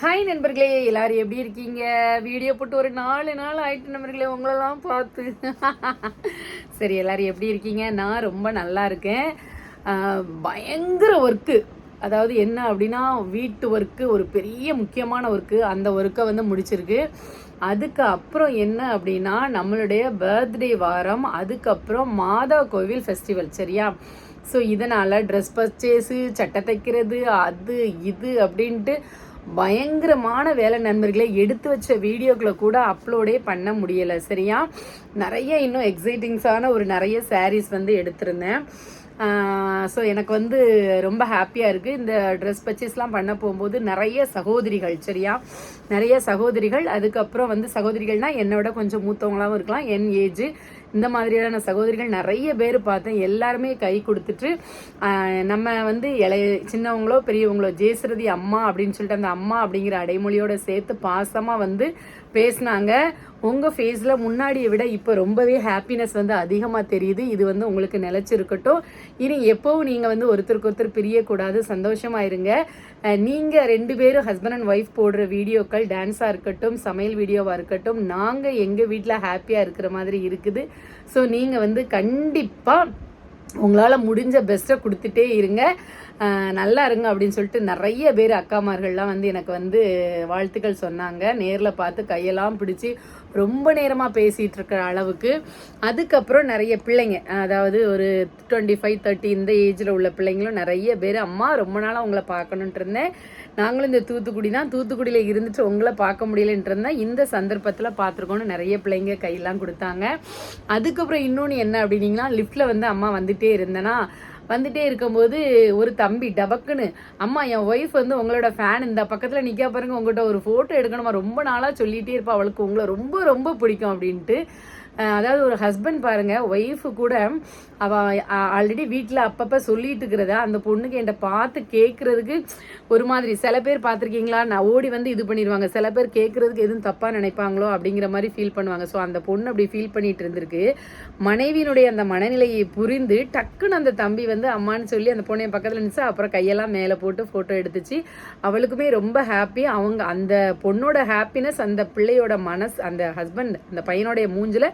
Hi நண்பர்களே. எல்லாரும் எப்படி இருக்கீங்க? வீடியோ போட்டு ஒரு நாலு நாள் ஆயிட்டு நண்பர்களே உங்களெல்லாம் பார்த்து. சரி எல்லாரும் எப்படி இருக்கீங்க? நான் ரொம்ப நல்லா இருக்கேன். பயங்கர ஒர்க்கு அதாவது என்ன அப்படின்னா வீட்டு ஒர்க்கு ஒரு பெரிய முக்கியமான ஒர்க்கு அந்த ஒர்க்கை வந்து முடிச்சிருக்கு. அதுக்கு அப்புறம் என்ன அப்படின்னா நம்மளுடைய பர்த்டே வாரம் அதுக்கப்புறம் மாதா கோவில் ஃபெஸ்டிவல் சரியா? ஸோ இதனால் ட்ரெஸ் பர்ச்சேஸு சட்டை தைக்கிறது அது இது அப்படின்ட்டு பயங்கரமான வேலை நண்பர்களை எடுத்து வச்ச வீடியோக்களை கூட அப்லோடே பண்ண முடியலை. சரியா? நிறைய இன்னும் எக்ஸைட்டிங்ஸான ஒரு நிறைய சாரீஸ் வந்து எடுத்திருந்தேன். ஸோ எனக்கு வந்து ரொம்ப ஹாப்பியாக இருக்குது இந்த ட்ரெஸ் பர்ச்சேஸ்லாம் பண்ண போகும்போது நிறைய சகோதரிகள் சரியா? நிறைய சகோதரிகள். அதுக்கப்புறம் வந்து சகோதரிகள்னால் என்னோட கொஞ்சம் மூத்தவங்களாகவும் இருக்கலாம். என் ஏஜ் இந்த மாதிரியான சகோதரிகள் நிறைய பேர் பார்த்தேன். எல்லாருமே கை கொடுத்துட்டு நம்ம வந்து இளைய சின்னவங்களோ பெரியவங்களோ ஜெயசிரதி அம்மா அப்படின்னு சொல்லிட்டு அந்த அம்மா அப்படிங்கிற அடைமொழியோட சேர்த்து பாசமாக வந்து பேசினாங்க. உங்கள் ஃபேஸில் முன்னாடியை விட இப்போ ரொம்பவே ஹாப்பினஸ் வந்து அதிகமாக தெரியுது. இது வந்து உங்களுக்கு நிலச்சிருக்கட்டும். இனி எப்போவும் நீங்கள் வந்து ஒருத்தருக்கு ஒருத்தர் பிரியக்கூடாது சந்தோஷமா இருங்க நீங்கள் ரெண்டு பேரும் ஹஸ்பண்ட் அண்ட் ஒய்ஃப் போடுற வீடியோக்கள் டான்ஸாக இருக்கட்டும் சமையல் வீடியோவாக இருக்கட்டும் நாங்கள் எங்கள் வீட்டில் ஹாப்பியாக இருக்கிற மாதிரி இருக்குது. ஸோ நீங்கள் வந்து கண்டிப்பாக உங்களால் முடிஞ்ச பெஸ்ட்டை கொடுத்துட்டே இருங்க. நல்லா இருங்க அப்படின்னு சொல்லிட்டு நிறைய பேர் அக்காமார்கள்லாம் வந்து எனக்கு வந்து வாழ்த்துக்கள் சொன்னாங்க. நேரில் பார்த்து கையெல்லாம் பிடிச்சி ரொம்ப நேரமாக பேசிகிட்டு இருக்கிற அளவுக்கு. அதுக்கப்புறம் நிறைய பிள்ளைங்க அதாவது ஒரு டுவெண்ட்டி ஃபைவ் தேர்ட்டி இந்த ஏஜில் உள்ள பிள்ளைங்களும் நிறைய பேர் அம்மா ரொம்ப நாளாக உங்களை பார்க்கணுன்ட்டு இருந்தேன். நாங்களும் இந்த தூத்துக்குடி தான் தூத்துக்குடியில் இருந்துட்டு உங்களை பார்க்க முடியலன்ட்டு இருந்தேன். இந்த சந்தர்ப்பத்தில் பார்த்துருக்கோன்னு நிறைய பிள்ளைங்க கையெல்லாம் கொடுத்தாங்க. அதுக்கப்புறம் இன்னொன்று என்ன அப்படின்னீங்கன்னா லிஃப்ட்டில் வந்து அம்மா வந்துட்டே இருந்தேன்னா வந்துட்டே இருக்கும்போது ஒரு தம்பி டபக்குன்னு அம்மா என் ஒய்ஃப் வந்து உங்களோட ஃபேன் இந்த பக்கத்தில் நிற்க பாருங்க உங்கள்கிட்ட ஒரு ஃபோட்டோ எடுக்கணுமா? ரொம்ப நாளாக சொல்லிகிட்டே இருப்பா. அவளுக்கு உங்களை ரொம்ப ரொம்ப பிடிக்கும். அப்படின்ட்டு அதாவது ஒரு ஹஸ்பண்ட் பாருங்க ஒய்ஃபு கூட அவ ஆல்ரெடி வீட்டில் அப்பப்போ சொல்லிட்டு இருக்கிறத அந்த பொண்ணுக்கு என்கிட்ட பார்த்து கேட்குறதுக்கு ஒரு மாதிரி. சில பேர் பார்த்துருக்கீங்களா? நான் ஓடி வந்து இது பண்ணிடுவாங்க சில பேர் கேட்குறதுக்கு எதுவும் தப்பாக நினைப்பாங்களோ அப்படிங்கிற மாதிரி ஃபீல் பண்ணுவாங்க. ஸோ அந்த பொண்ணு அப்படி ஃபீல் பண்ணிட்டு இருந்திருக்கு. மனைவியினுடைய அந்த மனநிலையை புரிந்து டக்குன்னு அந்த தம்பி வந்து அம்மான்னு சொல்லி அந்த பொண்ணை பக்கத்தில் நினச்சி அப்புறம் கையெல்லாம் மேலே போட்டு ஃபோட்டோ எடுத்துச்சு. அவளுக்குமே ரொம்ப ஹாப்பி அவங்க அந்த பொண்ணோட ஹாப்பினஸ் அந்த பிள்ளையோட மனசு அந்த ஹஸ்பண்ட் அந்த பையனுடைய மூஞ்சில்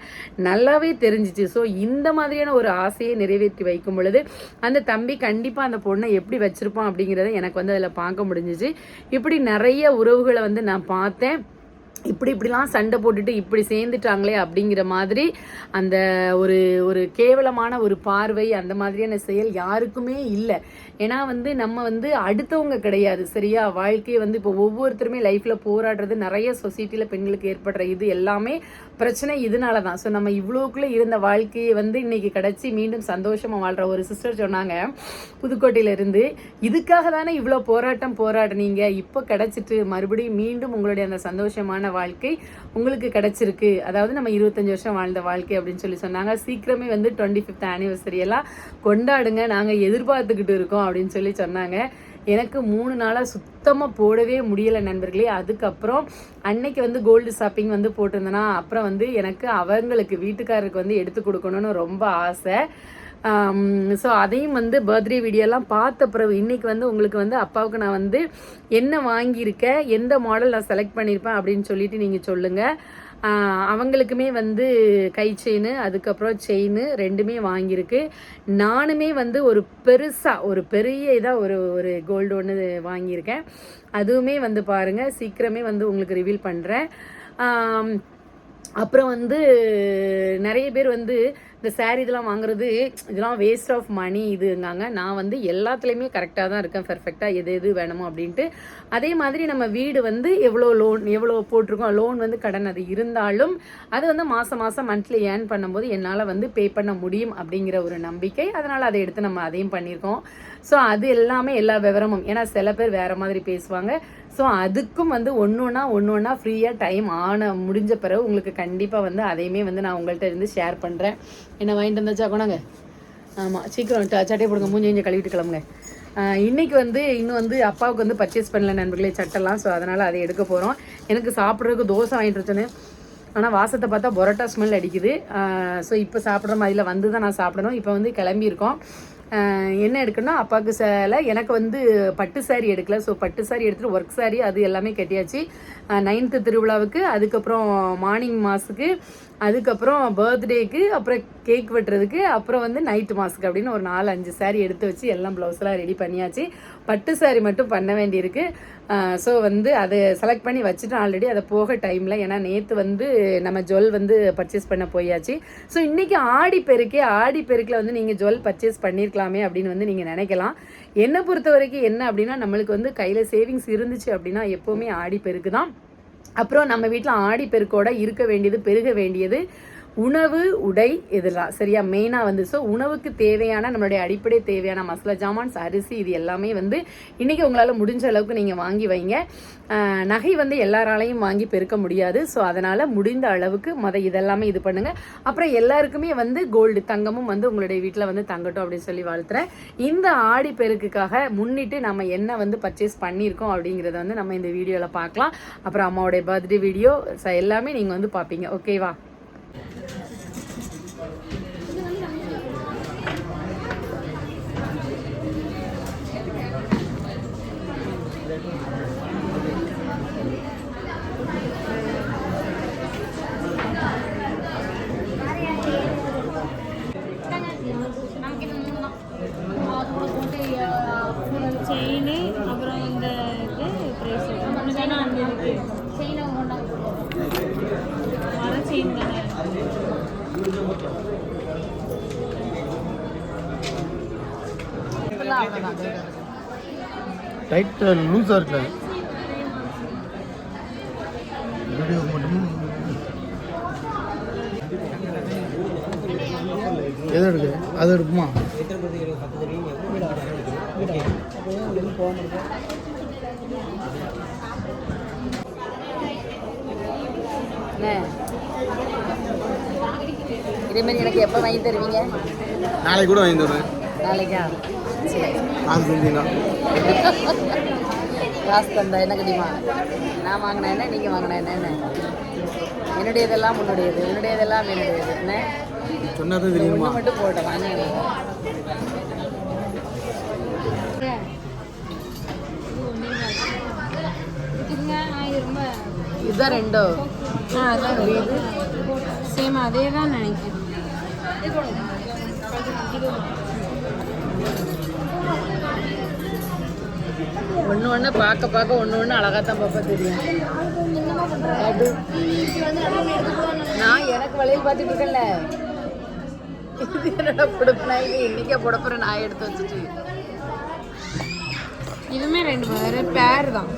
நல்லாவே தெரிஞ்சிச்சு. ஸோ இந்த மாதிரியான ஒரு ஆசையை நிறைவேற்றி வைக்கும் பொழுது அந்த தம்பி கண்டிப்பாக அந்த பொண்ணை எப்படி வச்சிருப்பான் அப்படிங்கிறத எனக்கு வந்து அதில் பார்க்க முடிஞ்சிச்சு. இப்படி நிறைய உறவுகளை வந்து நான் பார்த்தேன். இப்படி இப்படிலாம் சண்டை போட்டுட்டு இப்படி சேர்ந்துட்டாங்களே அப்படிங்கிற மாதிரி அந்த ஒரு ஒரு கேவலமான ஒரு பார்வை அந்த மாதிரியான செயல் யாருக்குமே இல்லை. ஏன்னா வந்து நம்ம வந்து அடுத்தவங்க கிடையாது சரியா? வாழ்க்கையை வந்து இப்போ ஒவ்வொருத்தருமே லைஃப்பில் போராடுறது நிறைய சொசைட்டியில் பெண்களுக்கு ஏற்படுற இது எல்லாமே பிரச்சனை இதனால தான் ஸோ நம்ம இவ்வளோக்குள்ளே இருந்த வாழ்க்கையை வந்து இன்னைக்கு கிடச்சி மீண்டும் சந்தோஷமாக வாழ்கிற ஒரு சிஸ்டர் சொன்னாங்க புதுக்கோட்டையிலேருந்து இதுக்காக தானே இவ்வளோ போராட்டம் போராடினீங்க? இப்போ கிடச்சிட்டு மறுபடியும் மீண்டும் உங்களுடைய அந்த சந்தோஷமான வாழ்க்கை உங்களுக்கு கிடைச்சிருக்கு. அதாவது நம்ம இருபத்தஞ்சு வருஷம் வாழ்ந்த வாழ்க்கை அப்படின்னு சொல்லி சொன்னாங்க. சீக்கிரமே வந்து டுவெண்ட்டி ஃபிஃப்த் ஆனிவர்சரி எல்லாம் கொண்டாடுங்க. நாங்கள் எதிர்பார்த்துக்கிட்டு இருக்கோம் அப்படின்னு சொல்லி சொன்னாங்க. எனக்கு மூணு நாளாக சுத்தமாக போடவே முடியலை நண்பர்களே. அதுக்கப்புறம் அன்னைக்கு வந்து கோல்டு ஷாப்பிங் வந்து போட்டிருந்தேன்னா அப்புறம் வந்து எனக்கு அவங்களுக்கு வீட்டுக்காரருக்கு வந்து எடுத்து கொடுக்கணும்னு ரொம்ப ஆசை. Um, ஸோ அதையும் வந்து பர்த்டே வீடியோலாம் பார்த்த பிறகு இன்னைக்கு வந்து உங்களுக்கு வந்து அப்பாவுக்கு நான் வந்து என்ன வாங்கியிருக்கேன் எந்த மாடல் நான் செலக்ட் பண்ணியிருப்பேன் அப்படின்னு சொல்லிட்டு நீங்கள் சொல்லுங்கள் uh, அவங்களுக்குமே வந்து கை செயின் அதுக்கப்புறம் செயின் ரெண்டுமே வாங்கியிருக்கு. நானுமே வந்து ஒரு பெருசாக ஒரு பெரிய இதாக ஒரு ஒரு கோல்டு ஒன்று வாங்கியிருக்கேன். அதுவுமே வந்து பாருங்கள் சீக்கிரமே வந்து உங்களுக்கு ரிவீல் பண்ணுறேன் um, அப்புறம் வந்து நிறைய பேர் வந்து இந்த சேரீ இதெல்லாம் வாங்குறது இதெல்லாம் வேஸ்ட் ஆஃப் மணி இதுங்காங்க. நான் வந்து எல்லாத்துலேயுமே கரெக்டாக தான் இருக்கேன். பர்ஃபெக்டாக எது எது வேணுமோ அப்படின்ட்டு. அதே மாதிரி நம்ம வீடு வந்து எவ்வளோ லோன் எவ்வளோ போட்டிருக்கோம். லோன் வந்து கடன் அது இருந்தாலும் அது வந்து மாதம் மாதம் மந்த்லி ஏர்ன் பண்ணும்போது என்னால் வந்து பே பண்ண முடியும் அப்படிங்கிற ஒரு நம்பிக்கை. அதனால் அதை எடுத்து நம்ம அதையும் பண்ணியிருக்கோம். ஸோ அது எல்லாமே எல்லா விவரமும். ஏன்னா சில பேர் வேறு மாதிரி பேசுவாங்க. ஸோ அதுக்கும் வந்து ஒன்று ஒன்றா ஒன்று ஒன்றா ஃப்ரீயாக டைம் ஆன முடிஞ்ச பிறகு உங்களுக்கு கண்டிப்பாக வந்து அதையுமே வந்து நான் உங்கள்கிட்ட இருந்து ஷேர் பண்ணுறேன் என்ன வாங்கிட்டு வந்தாச்சா கொண்டாங்க? ஆமாம் சீக்கிரம் சட்டையை போடுங்க மூஞ்சி கொஞ்சம் கழுவிட்டு கிளம்புங்க. இன்றைக்கி இன்னைக்கு வந்து இன்னும் வந்து அப்பாவுக்கு வந்து பர்ச்சேஸ் பண்ணல நண்பர்களே சட்டெல்லாம். ஸோ அதனால் அதை எடுக்க போகிறோம் எனக்கு சாப்பிட்றதுக்கு தோசை வாங்கிட்டு வச்சேன்னு ஆனால் வாசத்தை பார்த்தா பொரோட்டா ஸ்மெல் அடிக்குது. ஸோ இப்போ சாப்பிட்ற மாதிரில வந்து தான் நான் சாப்பிடணும். இப்போ வந்து கிளம்பியிருக்கோம். என்ன எடுக்கணும்னா அப்பாவுக்கு சேலை எனக்கு வந்து பட்டு saree எடுக்கல. ஸோ பட்டு சாரீ எடுத்துகிட்டு ஒர்க் saree அது எல்லாமே கட்டியாச்சு. நைன்த்து திருவிழாவுக்கு அதுக்கப்புறம் மார்னிங் மாஸுக்கு அதுக்கப்புறம் பர்த்டேக்கு அப்புறம் கேக் வெட்டுறதுக்கு அப்புறம் வந்து நைட்டு மாஸுக்கு அப்படின்னு ஒரு நாலு அஞ்சு சாரீ எடுத்து வச்சு எல்லாம் ப்ளவுஸ்லாம் ரெடி பண்ணியாச்சு. பட்டு சாரீ மட்டும் பண்ண வேண்டியிருக்கு. ஸோ வந்து அதை செலக்ட் பண்ணி வச்சுட்டோம் ஆல்ரெடி அதை போக டைமில் ஏன்னா நேற்று வந்து நம்ம ஜுவல் வந்து பர்ச்சேஸ் பண்ண போயாச்சு. ஸோ இன்றைக்கி ஆடி பெருக்கே ஆடி பெருக்கில் வந்து நீங்கள் ஜுவல் பர்ச்சேஸ் பண்ணியிருக்கலாமே அப்படின்னு வந்து நீங்கள் நினைக்கலாம். என்னை பொறுத்த வரைக்கும் என்ன அப்படின்னா நம்மளுக்கு வந்து கையில் சேவிங்ஸ் இருந்துச்சு அப்படின்னா எப்போவுமே ஆடி பெருக்கு தான் அப்புறம் நம்ம வீட்டில் ஆடி பெருக்கோட இருக்க வேண்டியது பெருக வேண்டியது. உணவு உடை இதெல்லாம். சரியா? மெயினாக வந்து ஸோ உணவுக்கு தேவையான நம்மளுடைய அடிப்படை தேவையான மசாலா ஜாமான்ஸ் அரிசி இது எல்லாமே வந்து இன்றைக்கி உங்களால் முடிஞ்ச அளவுக்கு நீங்கள் வாங்கி வைங்க. நகை வந்து எல்லாராலையும் வாங்கி பெருக்க முடியாது. ஸோ அதனால் முடிந்த அளவுக்கு மத இதெல்லாமே இது பண்ணுங்கள் அப்புறம் எல்லாருக்குமே வந்து கோல்டு தங்கமும் வந்து உங்களுடைய வீட்டில் வந்து தங்கட்டும் அப்படின்னு சொல்லி வாழ்த்துறேன். இந்த ஆடி பெருக்குக்காக முன்னிட்டு நம்ம என்ன வந்து பர்ச்சேஸ் பண்ணியிருக்கோம் அப்படிங்கிறத வந்து நம்ம இந்த வீடியோவில் பார்க்கலாம். அப்புறம் அம்மாவுடைய பர்த்டே வீடியோ எல்லாமே நீங்கள் வந்து பார்ப்பீங்க. ஓகேவா செயின் அப்புறம் இந்த இது ப்ரேஸ்லெட் ஒன்று தானே அந்த செயினை ஒன்றா வர செயின் தானே? டைட் லூஸாக வீடியோ மட்டும் எது எடுக்கு? அது எடுக்குமா? என்ன இதே மாதிரி எனக்கு எப்போ வாங்கி தருவீங்க? நாளைக்கு கூட வாங்கி தருவேன். நாளைக்கா? சரி. காசு செஞ்சீங்கன்னா காசு தந்தா என்ன கடிமா நான் வாங்கின என்ன நீங்கள் வாங்கின என்ன என்ன? என்னுடையதெல்லாம் உன்னுடையது உன்னுடையதெல்லாம் என்னுடையது. என்ன சொன்னது மட்டும் போட்டேன் வாங்க இதுதான் ரெண்டோ? ஆ அதான் இது சேம் அதே தான் நினைக்கிறேன். ஒன்று ஒன்று பார்க்க பார்க்க ஒன்று ஒன்று அழகாக தான் பார்ப்பா தெரியும். அது. நான் எனக்கு வளையல் பார்த்துட்டு இருக்கேன்ல. என்னடா பொடுப்புனா இது இன்னைக்கே பொடுப்புற நான் எடுத்து வச்சுட்டு இதுவுமே ரெண்டு பேர் பேர் தான்.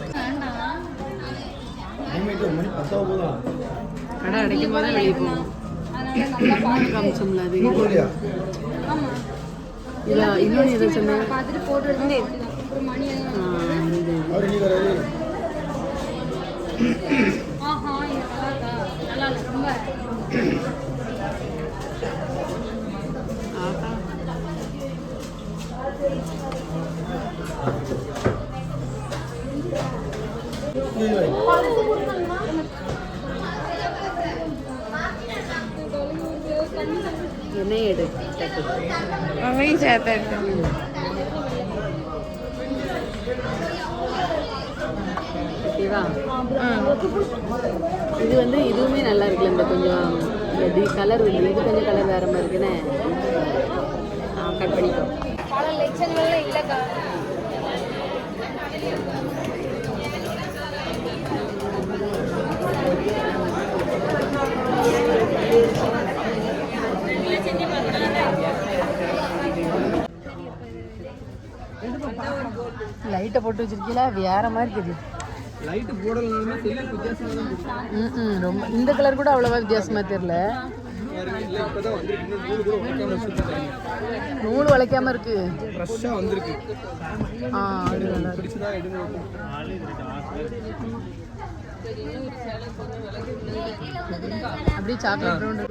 கடை அடைக்கும் போது வெளியே போகும் காமிச்சோம்ல அது ஆமாம் இன்னொன்று எதை சொன்னேன் என்ன எடு டக்கு. அவையும் சேர்த்து ஓகேவா இது வந்து இதுவுமே நல்லா இருக்குல்ல இந்த கொஞ்சம் இந்த கலர் வந்து இது கொஞ்சம் கலர் வேற மாதிரி இருக்குண்ணே கட் பண்ணிக்கோ லைட்டை போட்டு வச்சிருக்கீங்களா? வேற மாதிரி இருக்குது லைட்டு போடலனாலுமே தெரியல வித்தியாசமாக ரொம்ப இந்த கலர் கூட அவ்வளோவா வித்தியாசமா தெரியல. நூல் வளைக்காம இருக்கு. ஃப்ரெஷ்ஷாக வந்திருக்கு. ஆ அது நல்லா பிடிச்சதா எடுங்க அப்படியே சாக்லேட் ரவுண்ட்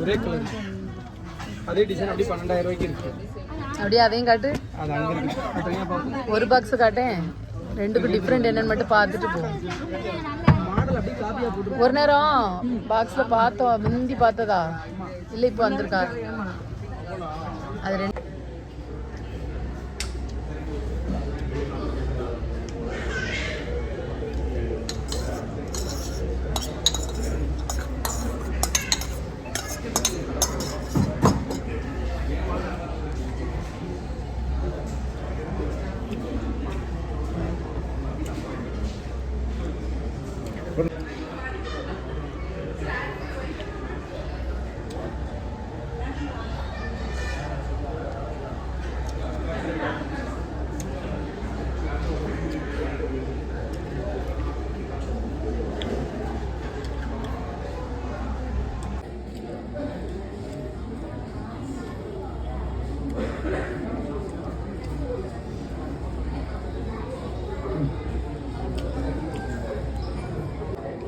ஒரே கலர் அதே டிசைன் அப்படியே பன்னெண்டாயிரம் ரூபாய்க்கு இருக்கு. அப்படியே அதையும் காட்டு. அது அங்கே இருக்கு. ஒரு பாக்ஸ் காட்டேன் ரெண்டுக்கும் டிஃப்ரெண்ட் என்னன்னு மட்டும் பார்த்துட்டு போ. ஒரு நேரம் பாக்ஸ்ல பார்த்தோம் முந்தி பார்த்ததா? இல்லை இப்போ வந்திருக்கா? அது ரெண்டு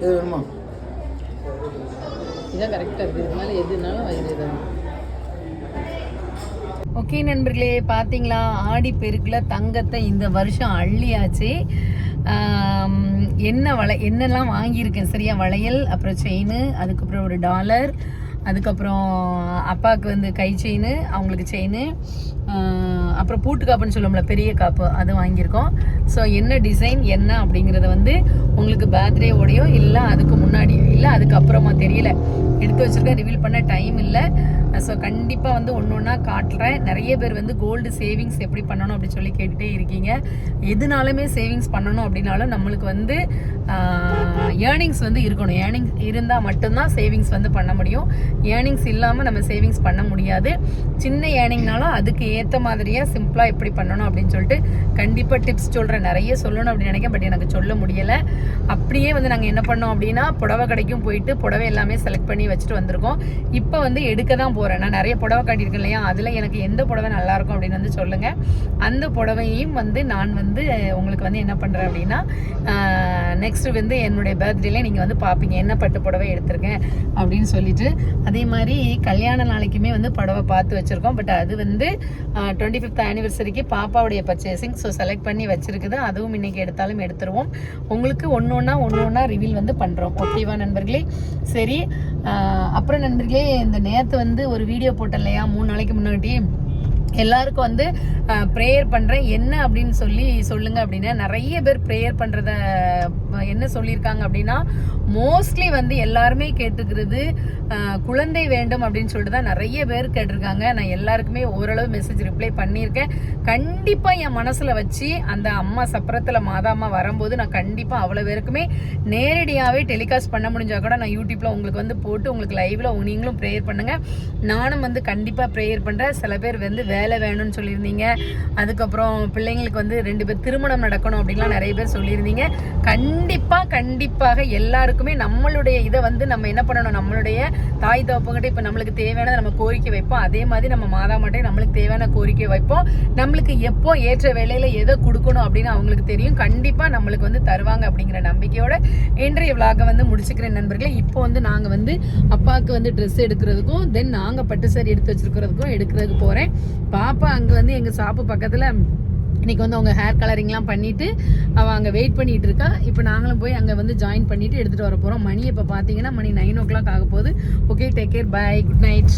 இது வேணுமா? இதான் கரெக்டாக இருக்குது இது மேலே எதுனாலும் வயிறு தான். ஓகே நண்பர்களே பார்த்தீங்களா ஆடி பெருக்கில் தங்கத்தை இந்த வருஷம் அள்ளியாச்சு. என்ன வளை என்னெல்லாம் வாங்கியிருக்கேன்? சரியா வளையல் அப்புறம் செயின் அதுக்கப்புறம் ஒரு டாலர் அதுக்கப்புறம் அப்பாவுக்கு வந்து கை செயின் அவங்களுக்கு செயின் அப்புறம் பூட்டு காப்புன்னு சொல்லுவோம்ல பெரிய காப்பு அது வாங்கியிருக்கோம். ஸோ என்ன டிசைன் என்ன அப்படிங்கிறத வந்து உங்களுக்கு பர்த்டேவோடையோ இல்லை அதுக்கு முன்னாடியோ இல்லை அதுக்கப்புறமா தெரியல. எடுத்து வச்சிருக்கேன் ரிவீல் பண்ண டைம் இல்லை. ஸோ கண்டிப்பாக வந்து ஒன்று ஒன்றா காட்டுறேன். நிறைய பேர் வந்து கோல்டு சேவிங்ஸ் எப்படி பண்ணணும் அப்படின்னு சொல்லி கேட்டுகிட்டே இருக்கீங்க. எதுனாலுமே சேவிங்ஸ் பண்ணணும் அப்படின்னாலும் நம்மளுக்கு வந்து ஏர்னிங்ஸ் வந்து இருக்கணும். ஏர்னிங்ஸ் இருந்தால் மட்டும்தான் சேவிங்ஸ் வந்து பண்ண முடியும். ஏர்னிங்ஸ் இல்லாமல் நம்ம சேவிங்ஸ் பண்ண முடியாது. சின்ன ஏர்னிங்னாலும் அதுக்கு ஏற்ற மாதிரியாக சிம்பிளாக எப்படி பண்ணணும் அப்படின்னு சொல்லிட்டு கண்டிப்பாக டிப்ஸ் சொல்கிறேன் நிறைய சொல்லணும் அப்படின்னு நினைக்கிறேன். பட் எனக்கு சொல்ல முடியலை. அப்படியே வந்து நாங்கள் என்ன பண்ணோம் அப்படின்னா புடவை கடைக்கும் போயிட்டு புடவை எல்லாமே செலக்ட் பண்ணி வச்சுட்டு வந்திருக்கோம். இப்போ வந்து எடுக்க தான் போகிறேன் நான் நிறைய புடவை காட்டியிருக்கேன் இல்லையா? அதில் எனக்கு எந்த புடவை நல்லாயிருக்கும் அப்படின்னு வந்து சொல்லுங்கள் அந்த புடவையும் வந்து நான் வந்து உங்களுக்கு வந்து என்ன பண்ணுறேன் அப்படின்னா நெக்ஸ்ட்டு வந்து என்னுடைய பர்த்டேல நீங்கள் வந்து பார்ப்பீங்க என்ன பட்டு புடவை எடுத்திருக்கேன் அப்படின்னு சொல்லிட்டு. அதே மாதிரி கல்யாண நாளைக்குமே வந்து புடவை பார்த்து வச்சுருக்கோம். பட் அது வந்து டுவெண்ட்டி ஃபிஃப்த் ஆனிவர்சரிக்கு பாப்பாவுடைய பர்ச்சேசிங் ஸோ செலக்ட் பண்ணி வச்சுருக்குது. அதுவும் இன்றைக்கி எடுத்தாலும் எடுத்துருவோம். உங்களுக்கு ஒன்று ஒன்றா ஒன்று ஒன்றா ரிவீல் வந்து பண்ணுறோம் ஓகேவா நண்பர்களே? சரி அப்புறம் நண்பர்களே இந்த நேற்று வந்து ஒரு வீடியோ போட்டேன் இல்லையா? மூணு நாளைக்கு முன்னாடி. எல்லாருக்கும் வந்து ப்ரேயர் பண்ணுறேன் என்ன அப்படின்னு சொல்லி சொல்லுங்க அப்படின்னா நிறைய பேர் ப்ரேயர் பண்ணுறத என்ன சொல்லியிருக்காங்க அப்படின்னா மோஸ்ட்லி வந்து எல்லாருமே கேட்டுக்கிறது குழந்தை வேண்டும் அப்படின்னு சொல்லிட்டு தான் நிறைய பேர் கேட்டிருக்காங்க. நான் எல்லாருக்குமே ஓரளவு மெசேஜ் ரிப்ளை பண்ணியிருக்கேன். கண்டிப்பாக என் மனசில் வச்சு அந்த அம்மா சப்பரத்தில் மாதா அம்மா வரும்போது நான் கண்டிப்பாக அவ்வளோ பேருக்குமே நேரடியாகவே டெலிகாஸ்ட் பண்ண முடிஞ்சால் கூட நான் யூடியூப்பில் உங்களுக்கு வந்து போட்டு உங்களுக்கு லைவில் நீங்களும் ப்ரேயர் பண்ணுங்கள் நானும் வந்து கண்டிப்பாக ப்ரேயர் பண்ணுறேன் சில பேர் வந்து வேலை வேணும்னு சொல்லியிருந்தீங்க. அதுக்கப்புறம் பிள்ளைங்களுக்கு வந்து ரெண்டு பேர் திருமணம் நடக்கணும் அப்படின்லாம் நிறைய பேர் சொல்லியிருந்தீங்க. கண்டிப்பாக கண்டிப்பாக எல்லாருக்குமே நம்மளுடைய இதை வந்து நம்ம என்ன பண்ணணும்? நம்மளுடைய தாய் தகப்பங்கிட்ட இப்போ நம்மளுக்கு தேவையானதை நம்ம கோரிக்கை வைப்போம். அதே மாதிரி நம்ம மாதா மாட்டே நம்மளுக்கு தேவையான கோரிக்கை வைப்போம். நம்மளுக்கு எப்போ ஏற்ற வேலையில் எதை கொடுக்கணும் அப்படின்னு அவங்களுக்கு தெரியும். கண்டிப்பாக நம்மளுக்கு வந்து தருவாங்க அப்படிங்கிற நம்பிக்கையோட இன்றைய விழாக வந்து முடிச்சுக்கிறேன் நண்பர்களே. இப்போ வந்து நாங்கள் வந்து அப்பாவுக்கு வந்து ட்ரெஸ் எடுக்கிறதுக்கும் தென் நாங்கள் பட்டு சாரி எடுத்து வச்சிருக்கிறதுக்கும் எடுக்கிறதுக்கு போகிறேன் பாப்பா அங்கே வந்து எங்கள் ஷாப்பு பக்கத்தில் இன்னைக்கு வந்து அவங்க ஹேர் கலரிங்லாம் பண்ணிவிட்டு அவள் அங்கே வெயிட் பண்ணிகிட்டு இருக்கா. இப்போ நாங்களும் போய் அங்கே வந்து ஜாயின் பண்ணிவிட்டு எடுத்துகிட்டு வர போகிறோம் மணி இப்போ பார்த்தீங்கன்னா மணி நைன் ஓ கிளாக் ஆக போகுது. Okay take care bye good night